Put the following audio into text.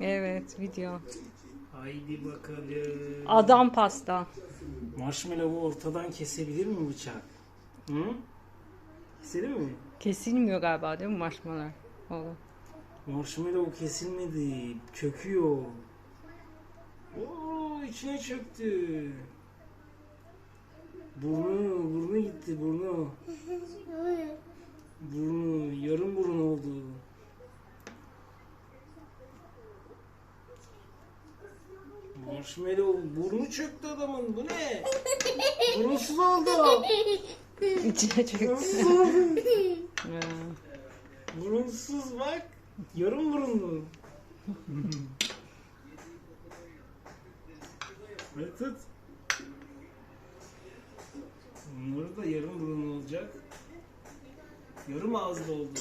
Evet video. Haydi bakalım. Adam pasta. Marshmallow'u ortadan kesebilir mi bıçak? Hı? Kesebilir mi? Kesilmiyor galiba değil mi marshmallow? Oğlum. Marshmallow kesilmedi. Çöküyor. Oo, içine çöktü. Burnu, burnu gitti burnu. Burnu, yarım burun oldu. Marshmallow burnu çöktü adamın. Bu ne? Burunsuz oldu. İçine çöktü. Oldu. Burunsuz bak. Yarım burunlu. Hadi tut. Bunları da yarım burunlu olacak. Yarım ağızda oldu.